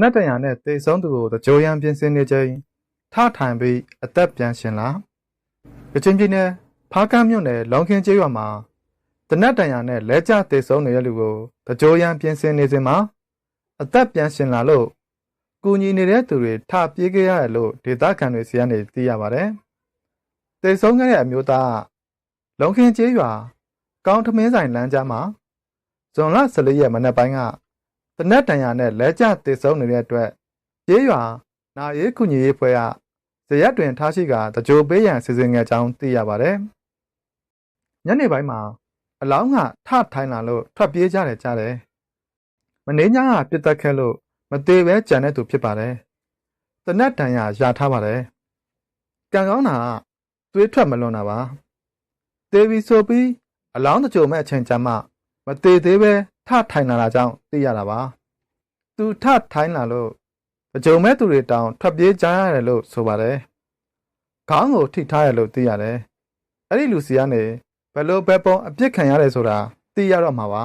နတ်တရံနဲ့တေဆုံးသူကိုတကြိုရန်ပြင်ဆင်နေချိန်ထထိုင်ပြီးအသက်ပြန်ရှင်လာကချင်ပြည်နယ်ဖားကန်းမြို့နယ်လောင်ခင်းကျေးရွာမှာတနတ်တရံနဲ့လဲကျတေဆုံးနေတဲ့လူကိုတကြိုရန်ပြင်ဆင်နေစဉ်မှာအသက်ပြန်ရှင်လာလို့ကူညီနေတဲ့သူတွေထပြေးခဲ့ရတယ်လို့ဒေသခံတွေစီကနေသိရပါတယ်တေဆုံးခဲ့တဲ့အမျိုးသားကလုံခင်းကျေးရွာကောင်းထမင်းဆိုင်လမ်းကြားမှာဇွန်လ14ရက်မနက်ပိုင်းက တနက်တန်ရာနဲ့လဲကျတေဆုံးနေတဲ့အတွက်ကျေးရွာနာရေးကုညီရေးဖွဲ့ကဇရက်တွင်ထားရှိကတကြိုပေးရန်စီစဉ်ခဲ့ကြောင်းသိရပါတယ်။ညနေပိုင်းမှာအလောင်းကထထိုင်လာလို့ထွက်ပြေးကြတယ်ကြားတယ်။မင်းညကပြစ်တက်ခဲ့လို့မသေးပဲကြံတဲ့သူဖြစ်ပါတယ်။တနက်တန်ရာယာထားပါတယ်။ကံကောင်းတာကသွေးထွက်မလွန်တာပါ။သေပြီဆိုပြီးအလောင်းတကြိုမဲ့အချိန်ကျမှမသေးသေးပဲ ထထိုင်လာတာကြောင့်သိရတာပါသူထထိုင်လာလို့အကြုံမဲ့သူတွေတောင်ထွက်ပြေးကြရတယ်လို့ဆိုပါတယ်ခေါင်းကိုထိထားရလို့သိရတယ်အဲ့ဒီလူစီကနေဘယ်လိုဘက်ပုံအပြစ်ခံရတယ်ဆိုတာသိရတော့မှာပါ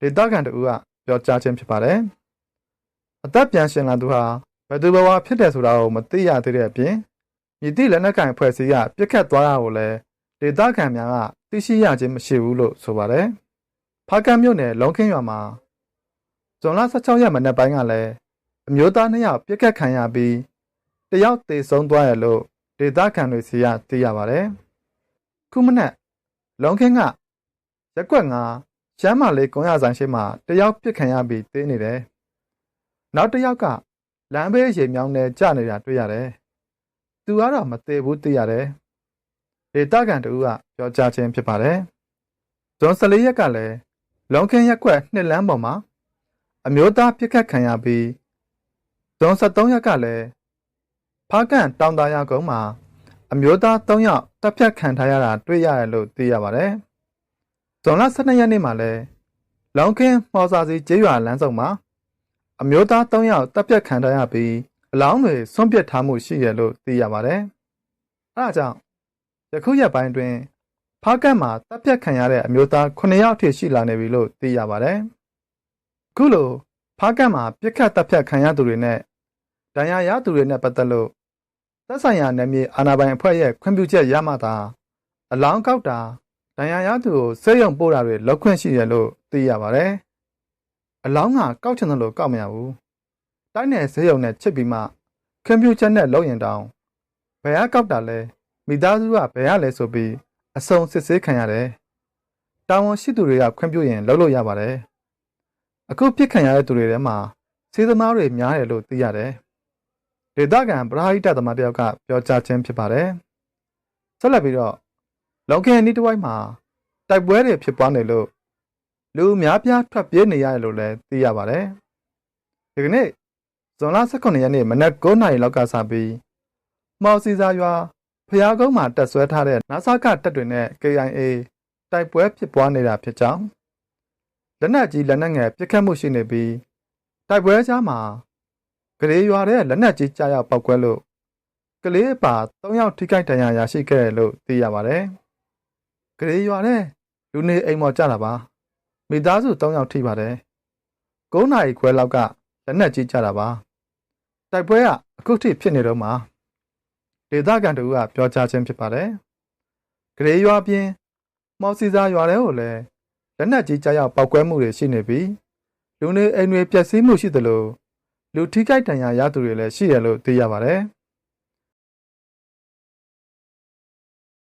ဒေသခံတူကပြောကြားခြင်းဖြစ်ပါတယ်အသက်ပြန်ရှင်လာသူဟာဘယ်သူဘဝဖြစ်တယ်ဆိုတာကိုမသိရသေးတဲ့အပြင်မြစ်တိလက်နက်ကင်ဖွဲ့စည်းကပြစ်ခတ်သွားတာကိုလည်းဒေသခံများကသိရှိရခြင်းမရှိဘူးလို့ဆိုပါတယ် ဖားကန့်မြို့နယ်လုံခင်းရွာမှာဇွန်လ16ရက်မနက်ပိုင်းကလည်းအမျိုးသားနှစ်ယောက်ပြစ်ခတ်ခံရပြီးတယောက်သေဆုံးသွားရလို့ဒေသခံတွေစီကသိရပါတယ်။ခုမနက်လုံခင်းကရက်ွက်ငါရှမ်းမလေးကုန်းရဆိုင်ရှိမှတယောက်ပြစ်ခံရပြီးသေနေတယ်။နောက်တစ်ယောက်ကလမ်းဘေးရေမြောင်းနဲ့ကျနေတာတွေ့ရတယ်။သူကတော့မသေးဘူးသိရတယ်။ဒေသခံတူကပြောကြားခြင်းဖြစ်ပါတယ်။ဇွန်14ရက်ကလည်း လုံခင်းရက်ကွက်နှစ်လမ်းပေါ်မှာအမျိုးသားပြစ်ခတ်ခံရပြီးဇွန်73ရက်ကလည်းဖားကန်တောင်တာရကုန်းမှာအမျိုးသား3ယောက်တပ်ဖြတ်ခံထားရတာတွေ့ရတယ်လို့သိရပါတယ်။ဇွန်လ12ရက်နေ့မှာလည်းလောင်ခင်းမော်စာစီကျေးရွာလမ်းဆောင်မှာအမျိုးသား3ယောက်တပ်ဖြတ်ခံထားရပြီးအလောင်းတွေဆွန့်ပစ်ထားမှုရှိရလို့သိရပါတယ်။အဲဒါကြောင့်ယခုရက်ပိုင်းတွင် ဖားကတ်မှာတပ်ဖြတ်ခံရတဲ့အမျိုးသား9ယောက်အထိရှိလာနေပြီလို့သိရပါတယ်။အခုလိုဖားကတ်မှာပြစ်ခတ်တပ်ဖြတ်ခံရသူတွေနဲ့ဒဏ်ရာရသူတွေနဲ့ပတ်သက်လို့သက်ဆိုင်ရာနယ်မြေအာဏာပိုင်အဖွဲ့ရဲ့ခွင့်ပြုချက်ရမှသာအလောင်းကောက်တာဒဏ်ရာရသူကိုစိတ်ယုံပို့တာတွေလောက်ခွင့်ရှိရလို့သိရပါတယ်။အလောင်းကကောက်ချင်တယ်လို့ကောက်မရဘူး။တိုင်းနယ်စိတ်ယုံနဲ့ချစ်ပြီးမှခွင့်ပြုချက်နဲ့လုပ်ရင်တောင်ဘယ်ကကောက်တာလဲမိသားစုကဘယ်ရလဲဆိုပြီး အစုံစစ်ဆေးခံရတယ်။တာဝန်ရှိသူတွေကခွင့်ပြုရင်လုပ်လို့ရပါတယ်။အခုပြစ်ခံရတဲ့သူတွေထဲမှာစေသမားတွေများတယ်လို့သိရတယ်။ဒေသခံပရာဟိတသမားတယောက်ကပြောကြားခြင်းဖြစ်ပါတယ်။ဆက်လက်ပြီးတော့လောင်ကန်နီးတစ်ဝိုက်မှာတိုက်ပွဲတွေဖြစ်ပွားနေလို့လူများပြားထွက်ပြေးနေရတယ်လို့လည်းသိရပါတယ်။ဒီကနေ့ဇွန်လ18ရက်နေ့မနက်9:00နာရီလောက်ကစပြီးမော်စီစာရွာ ဖျားကုန်းမှာတက်ဆွဲထားတဲ့နာဆာကတပ်တွေနဲ့ KIA တိုက်ပွဲဖြစ်ပွားနေတာဖြစ်ကြောင်းလက်နက်ကြီးလက်နက်ငယ်ပစ်ခတ်မှုရှိနေပြီးတိုက်ပွဲကြားမှာကလေးရွာတဲ့လက်နက်ကြီးကြားရောက်ပောက်ကွဲလို့ကလေးအပါ၃ယောက်ထိခိုက်ဒဏ်ရာရရှိခဲ့တယ်လို့သိရပါတယ်။ကလေးရွာတဲ့လူနေအိမ်မော်ကြတာပါ။မိသားစု၃ယောက်ထိပါတယ်။9နာရီခွဲလောက်ကလက်နက်ကြီးကြတာပါ။တိုက်ပွဲကအခုထိဖြစ်နေတော့မှာ ဒေသခံတို့ကပြောကြားခြင်းဖြစ်ပါတယ်။ဂရေရွာပြင်မော်စီစာရွာထဲကိုလည်းလက်နက်ကြီးကြားရောက်ပောက်ကွဲမှုတွေရှိနေပြီးလူနေအိမ်တွေပျက်စီးမှုရှိသလိုလူထိခိုက်ဒဏ်ရာရသူတွေလည်းရှိရလို့သိရပါတယ်။